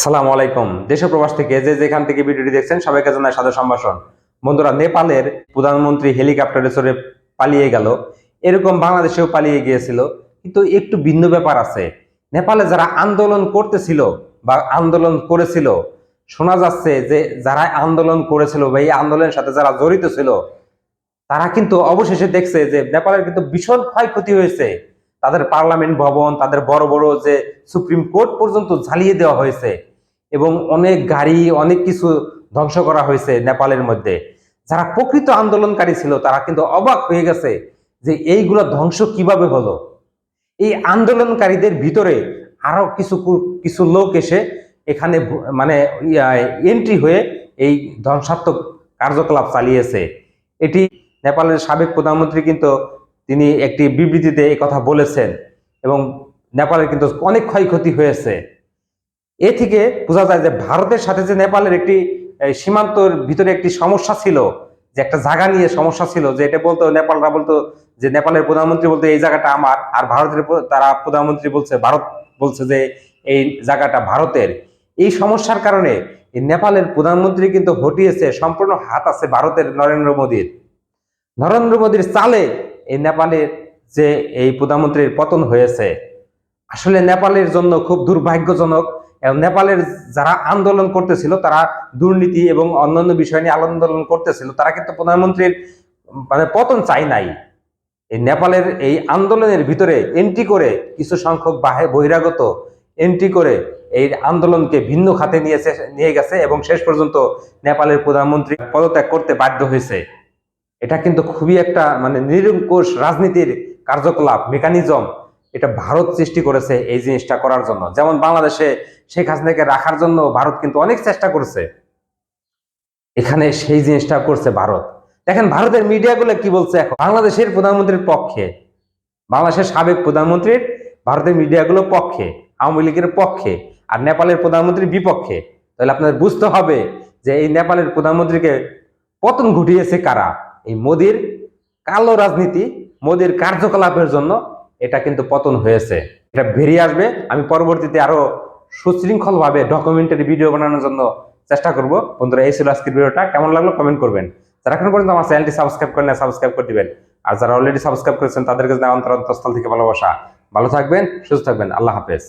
আসসালামু আলাইকুম। দেশ প্রবাস থেকে যে যেখান থেকে ভিডিওটি দেখছেন, সবাইকে জানাই সাদর সম্ভাষণ। বন্ধুরা, নেপালের প্রধানমন্ত্রী হেলিকপ্টারে চড়ে পালিয়ে গেল। এরকম বাংলাদেশেও পালিয়ে গিয়েছিল। কিন্তু একটু ভিন্ন ব্যাপার আছে। নেপালে যারা আন্দোলন করতেছিল বা আন্দোলন করেছিল, শোনা যাচ্ছে যে যারা আন্দোলন করেছিল বা এই আন্দোলনের সাথে যারা জড়িত ছিল, তারা কিন্তু অবশেষে দেখছে যে নেপালের কিন্তু ভীষণ ক্ষয়ক্ষতি হয়েছে। তাদের পার্লামেন্ট ভবন, তাদের বড় বড় যে সুপ্রিম কোর্ট পর্যন্ত ঝালিয়ে দেওয়া হয়েছে। এবং অনেক গাড়ি, অনেক কিছু ধ্বংস করা হয়েছে নেপালের মধ্যে। যারা প্রকৃত আন্দোলনকারী ছিল, তারা কিন্তু অবাক হয়ে গেছে যে এইগুলো ধ্বংস কীভাবে হলো। এই আন্দোলনকারীদের ভিতরে আরও কিছু কিছু লোক এসে এখানে মানে এন্ট্রি হয়ে এই ধ্বংসাত্মক কার্যকলাপ চালিয়েছে। এটি নেপালের সাবেক প্রধানমন্ত্রী কিন্তু তিনি একটি বিবৃতিতে এই কথা বলেছেন এবং নেপালের কিন্তু অনেক ক্ষয়ক্ষতি হয়েছে। এ থেকে বোঝা যায় যে ভারতের সাথে যে নেপালের একটি সীমান্তর ভিতরে একটি সমস্যা ছিল, যে একটা জায়গা নিয়ে সমস্যা ছিল, যে এটা বলতো নেপালরা বলতো যে নেপালের প্রধানমন্ত্রী বলতো, এই জায়গাটা আমার। আর ভারতের তারা প্রধানমন্ত্রী বলছে, ভারত বলছে যে, এই জায়গাটা ভারতের। এই সমস্যার কারণে নেপালের প্রধানমন্ত্রী কিন্তু হটিয়েছে, সম্পূর্ণ হাত আছে ভারতের নরেন্দ্র মোদীর। নরেন্দ্র মোদীর চালে এই নেপালের যে এই প্রধানমন্ত্রীর পতন হয়েছে। আসলে নেপালের জন্য খুব দুর্ভাগ্যজনক নেপালের যারা আন্দোলন করতেছিল, তারা দুর্নীতি এবং অন্যান্য বিষয় নিয়ে আন্দোলন করতেছিল, তারা কিন্তু প্রধানমন্ত্রীর মানে পতন চাই নাই। এই নেপালের এই আন্দোলনের ভিতরে এন্ট্রি করে কিছু সংখ্যক বাহে- বহিরাগত এন্ট্রি করে এই আন্দোলনকে ভিন্ন খাতে নিয়ে সে- নিয়ে গেছে এবং শেষ পর্যন্ত নেপালের প্রধানমন্ত্রী পদত্যাগ করতে বাধ্য হয়েছে। এটা কিন্তু খুবই একটা মানে নিরঙ্কুশ রাজনীতির কার্যকলাপ মেকানিজম এটা ভারত সৃষ্টি করেছে এই জিনিসটা করার জন্য। যেমন বাংলাদেশে শেখ হাসিনাকে রাখার জন্য ভারত কিন্তু অনেক চেষ্টা করছে। এখানে সেই জিনিসটা করছে ভারত। দেখেন, ভারতের মিডিয়াগুলো কি বলছে এখন? বাংলাদেশের প্রধানমন্ত্রীর পক্ষে, বাংলাদেশের সাবেক প্রধানমন্ত্রীর, ভারতের মিডিয়াগুলো পক্ষে, আওয়ামী লীগের পক্ষে আর নেপালের প্রধানমন্ত্রীর বিপক্ষে। তাহলে আপনাদের বুঝতে হবে যে এই নেপালের প্রধানমন্ত্রীকে পতন ঘটিয়েছে কারা? এই মোদির কালো রাজনীতি, মোদির কার্যকলাপের জন্য এটা কিন্তু পতন হয়েছে। এটা বেরিয়ে আসবে। আমি পরবর্তীতে আরও সুশৃঙ্খল ভাবে ডকুমেন্টারি ভিডিও বানানোর জন্য চেষ্টা করব। বন্ধুরা, এই ছিল আজকের ভিডিওটা। কেমন লাগল কমেন্ট করবেন। যারা এখন পর্যন্ত আমার চ্যানেলটি সাবস্ক্রাইব করেন সাবস্ক্রাইব করে দিবেন। আর যারা অলরেডি সাবস্ক্রাইব করেছেন, তাদেরকে অন্তর অন্তঃস্থল থেকে ভালোবাসা। ভালো থাকবেন, সুস্থ থাকবেন। আল্লাহ হাফেজ।